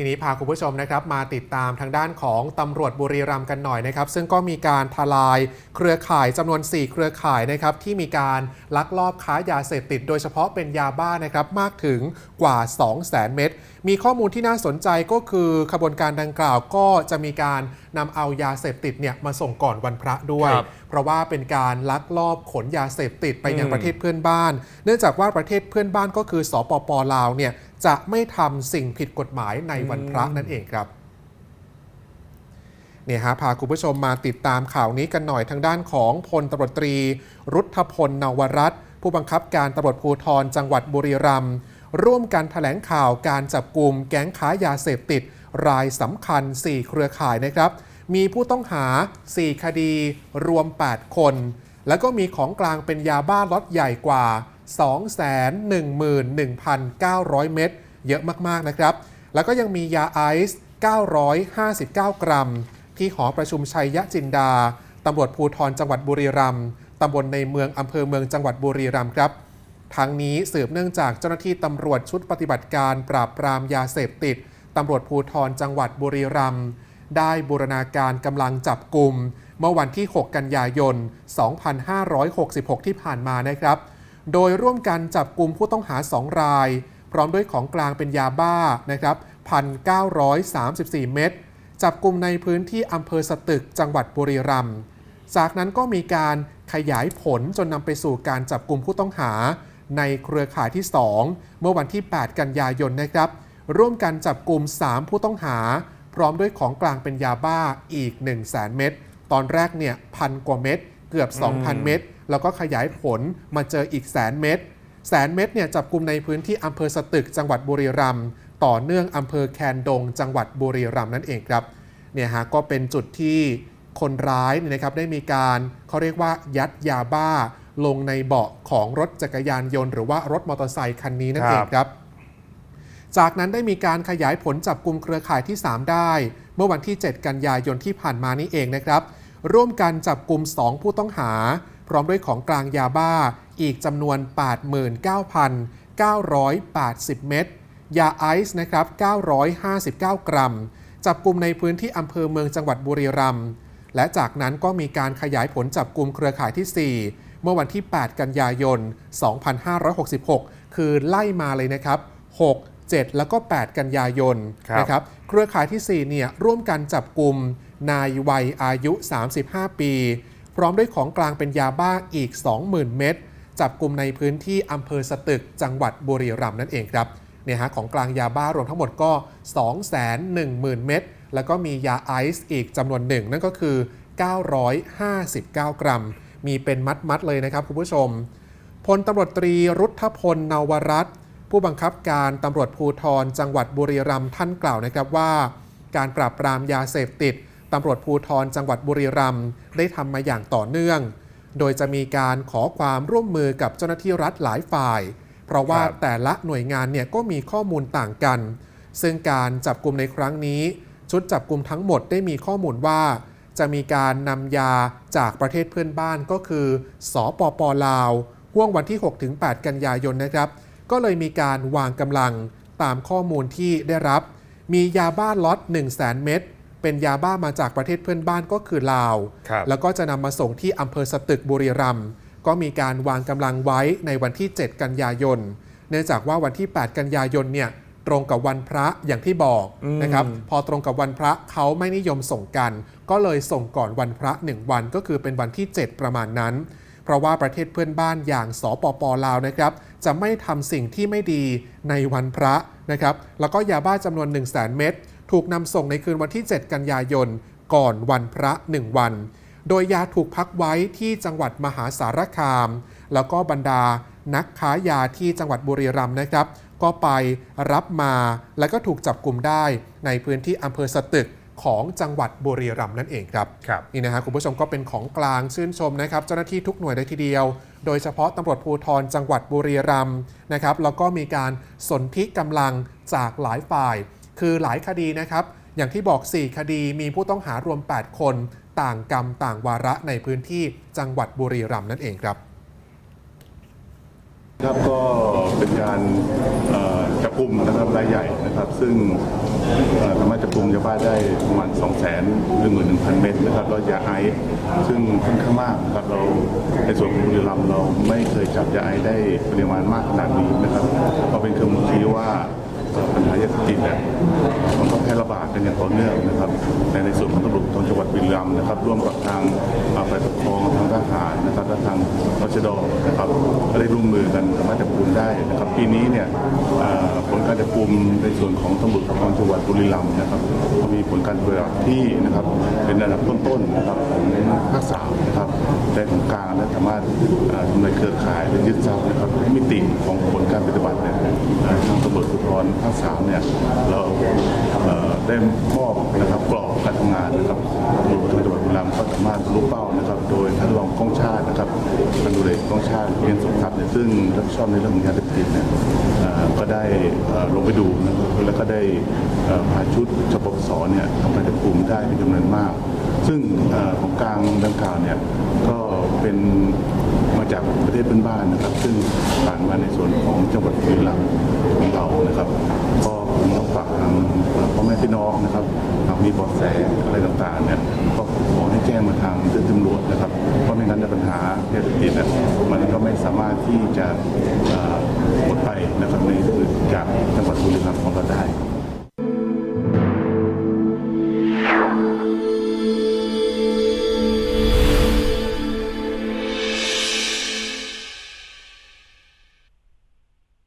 ทีนี้พาคุณผู้ชมนะครับมาติดตามทางด้านของตำรวจบุรีรัมย์กันหน่อยนะครับ ซึ่งก็มีการทลายเครือข่ายจำนวน 4 เครือข่ายนะครับที่มีการลักลอบค้ายาเสพติด โดยเฉพาะเป็นยาบ้านะครับมากถึงกว่า 2 0 0 0 0 0 เม็ดมีข้อมูลที่น่าสนใจก็คือขบวนการดังกล่าวก็จะมีการนำเอายาเสพติดเนี่ยมาส่งก่อนวันพระด้วยครับเพราะว่าเป็นการลักลอบขนยาเสพติดไปยังอืมประเทศเพื่อนบ้าน เนื่องจากว่าประเทศเพื่อนบ้านก็คือสปปลาวเนี่ย จะไม่ทำสิ่งผิดกฎหมายในวันพระนั่นเองครับเนี่ยฮะพาคุณผู้ชมมาติดตามข่าวนี้กันหน่อยทางด้านของพลตำรวจตรี รุทธพลนวรัตน์ผู้บังคับการตำรวจภูธรจังหวัดบุรีรัมย์ร่วมกันแถลงข่าวการจับกลุ่มแก๊งค้ายาเสพติด รายสำคัญ 4 เครือข่ายนะครับ มีผู้ต้องหา 4 คดี รวม 8 คน แล้วก็มีของกลางเป็นยาบ้าล็อตใหญ่กว่า 211,900 เม็ดเยอะมากๆนะครับ แล้วก็ยังมียาไอซ์ 959 กรัม ที่หอประชุมชัยยะจินดา ตำรวจภูธรจังหวัดบุรีรัมย์ตำบลในเมืองอำเภอเมืองจังหวัดบุรีรัมย์ครับทั้งนี้สืบเนื่องจากเจ้าหน้าที่ตำรวจชุดปฏิบัติการปราบปรามยาเสพติด ตำรวจภูธรจังหวัดบุรีรัมย์ได้บูรณาการกำลังจับกลุ่ม เมื่อวันที่ 6 กันยายน 2566 ที่ผ่านมานะครับ โดยร่วมกันจับกลุ่มผู้ต้องหา 2 ราย พร้อมด้วยของกลางเป็นยาบ้านะครับ1,934 เม็ดจับกลุ่มในพื้นที่อำเภอสตึกจังหวัดบุรีรัมย์จากนั้นก็มีการขยายผลจนนำไปสู่การจับกลุ่มผู้ต้องหา ในเครือข่ายที่ 2 เมื่อวันที่ 8 กันยายนนะครับ ร่วมกันจับกลุ่ม 3 ผู้ต้องหา พร้อมด้วยของกลางเป็นยาบ้าอีก 1 0 0 0 0แเม็ดตอนแรกเนี่ยพันกว่าเม็ดเกือบ 2,000 เม็ด แล้วก็ขยายผลมาเจออีกแสนเม็ดแสนเม็ดเนี่ยจับกลุ่มในพื้นที่อำเภอสตึกจังหวัดบุรีรัมย์ต่อเนื่องอำเภอแคนดง จังหวัดบุรีรัมย์นั่นเองครับเนี่ยฮะก็เป็นจุดที่คนร้ายเนี่ยนะครับได้มีการเขาเรียกว่ายัดยาบ้า ลงในเบาะของรถจักรยานยนต์ หรือว่ารถมอเตอร์ไซคันนี้นั่นเองครับ จากนั้นได้มีการขยายผลจับกลุ่มเครือข่ายที่ 3 ได้ เมื่อวันที่ 7 กันยายนที่ผ่านมานี้เองนะครับ ร่วมกันจับกลุ่ม 2 ผู้ต้องหา พร้อมด้วยของกลางยาบ้าอีกจำนวน 89,980 เม็ด ยาไอซ์นะครับ 959 กรัม จับกลุ่มในพื้นที่อำเภอเมืองจังหวัดบุรีรัมย์ และจากนั้นก็มีการขยายผลจับกลุ่มเครือข่ายที่ 4 เมื่อวันที่ 8 กันยายน 2566 คือไล่มาเลยนะครับ 6 7 แล้วก็ 8 กันยายนครับนะครับ เครือข่ายที่ 4 เนี่ยร่วมกันจับกลุ่มนายวัยอายุ 35 ปี พร้อมด้วยของกลางเป็นยาบ้าอีก 20,000 เม็ดจับกลุ่มในพื้นที่อำเภอสตึกจังหวัดบุรีรัมย์นั่นเองครับเนี่ยฮะของกลางยาบ้ารวมทั้งหมดก็ 210,000 เม็ดแล้วก็มียาไอซ์อีกจำนวนหนึ่งนั่นก็คือ 959 กรัม มีเป็นมัด ๆ เลยนะครับคุณผู้ชมพลตำรวจตรีรุทธพลนวรัตน์ผู้บังคับการตำรวจภูธรจังหวัดบุรีรัมย์ท่านกล่าวนะครับว่า การปราบปรามยาเสพติด ตำรวจภูธรจังหวัดบุรีรัมย์ได้ทำมาอย่างต่อเนื่อง โดยจะมีการขอความร่วมมือกับเจ้าหน้าที่รัฐหลายฝ่าย เพราะว่าครับแต่ละหน่วยงานเนี่ยก็มีข้อมูลต่างกัน ซึ่งการจับกลุ่มในครั้งนี้ ชุดจับกลุ่มทั้งหมดได้มีข้อมูลว่า จะมีการนำยาจากประเทศเพื่อนบ้านก็คือ สปปลาวห่วงวันที่ 6-8 กันยายนนะครับ ก็เลยมีการวางกำลังตามข้อมูลที่ได้รับ มียาบ้าล็อต1 0 0 0 0แเม็ด เป็นยาบ้ามาจากประเทศเพื่อนบ้านก็คือลาวครับแล้วก็จะนำมาส่งที่อำเภอสตึกบุรีรัมย์ก็มีการวางกำลังไว้ในวันที่ 7 กันยายน เนื่องจากว่าวันที่ 8 กันยายนเนี่ยตรงกับวันพระอย่างที่บอกอืมนะครับ พอตรงกับวันพระเขาไม่นิยมส่งกัน ก็เลยส่งก่อนวันพระ1วันก็คือเป็นวันที่ 7 ประมาณนั้น เพราะว่าประเทศเพื่อนบ้านอย่างสปปลาวนะครับ จะไม่ทำสิ่งที่ไม่ดีในวันพระนะครับ แล้วก็ยาบ้าจำนวน 1 0 0 0 0แเม็ด ถูกนำส่งในคืนวันที่ 7 กันยายน ก่อนวันพระ 1 วัน โดยยาถูกพักไว้ที่จังหวัดมหาสารคาม แล้วก็บรรดานักค้ายาที่จังหวัดบุรีรัมย์นะครับ ก็ไปรับมาแล้วก็ถูกจับกลุ่มได้ในพื้นที่อำเภอสตึกของจังหวัดบุรีรัมย์นั่นเองครับครับนี่นะฮะคุณผู้ชมก็เป็นของกลางชื่นชมนะครับ เจ้าหน้าที่ทุกหน่วยเลยทีเดียว โดยเฉพาะตำรวจภูธรจังหวัดบุรีรัมย์นะครับแล้วก็มีการสนธิกำลังจากหลายฝ่าย คือหลายคดีนะครับ อย่างที่บอก 4 คดีมีผู้ต้องหารวม 8 คน ต่างกรรมต่างวาระในพื้นที่จังหวัดบุรีรัมย์นั่นเองครับครับก็เป็นการจับกลุ่มนะครับรายใหญ่นะครับ ซึ่งสามารถจับกลุ่มยาบ้าได้ประมาณ 2 1 1 0 0 0 เม็ดนะครับแล้วยาไอซ์ซึ่งค่อนข้างมากนะครับเราในส่วนของบุรีรัมย์เราไม่เคยจับยาไอซ์ได้ปริมาณมากขนาดนี้นะครับก็เป็นเครื่องมือชี้ว่า ปัญหายาเสพติดเนี่ยมันก็แพร่ระบาดกันอย่างต่อเนื่องนะครับในในส่วนของตำรวจภูธรจังหวัดบุรีรัมย์นะครับร่วมกับทางฝ่ายปกครองทางทหารนะครับและทางตชดนะครับก็ได้ร่วมมือกันสามารถจับกลุ่มได้นะครับปีนี้เนี่ยผลการจับกลุ่มในส่วนของตำรวจภูธรจังหวัดบุรีรัมย์นะครับก็มีผลการปฏิบัติที่นะครับเป็นระดับต้นๆนะครับของภาคสามนะครับได้ของกลางและสามารถทำลายเครือข่ายและยึดทรัพย์นะครับมิติของผลการปฏิบัติเนี่ยทาง ตำรวจภูธรภาคสามเนี่ยเราเได้มอบนะครับกรอบการทำงานนะครับตำรวจภูธรจังหวัดบุรีรัมย์ก็สามารถรู้เป้านะครับ โดยท่านรองก้องชาตินะครับท่านดูเลกองชาติเพียนสมทรัพย์เนี่ยซึ่งรับผิดชอบในเรื่องของยาเสพติดเนี่ยก็ได้ลงไปดูนะครับแล้วก็ได้พาชุดชปปสเนี่ยทำการจับกลุ่มได้เป็นจำนวนมาก ซึ่งอของกลางดังกล่าวเนี่ยก็เป็นมาจากประเทศเพื่อนบ้านนะครับ ซึ่งผ่านมาในส่วนของจังหวัดบุรีรัมย์ของเรานะครับก็ผมต้องฝากทางพ่อแม่พี่น้องนะครับหากมีเบาะแสอะไรต่างๆเนี่ยก็ขอให้แจ้งมาทางเจ้าหน้าที่ตำรวจนะครับเพราะไม่งั้นในปัญหายาเสพติดเนี่ยมันก็ไม่สามารถที่จะหมดไปนะครับในจากจังหวัดบุรีรัมย์ของเราได้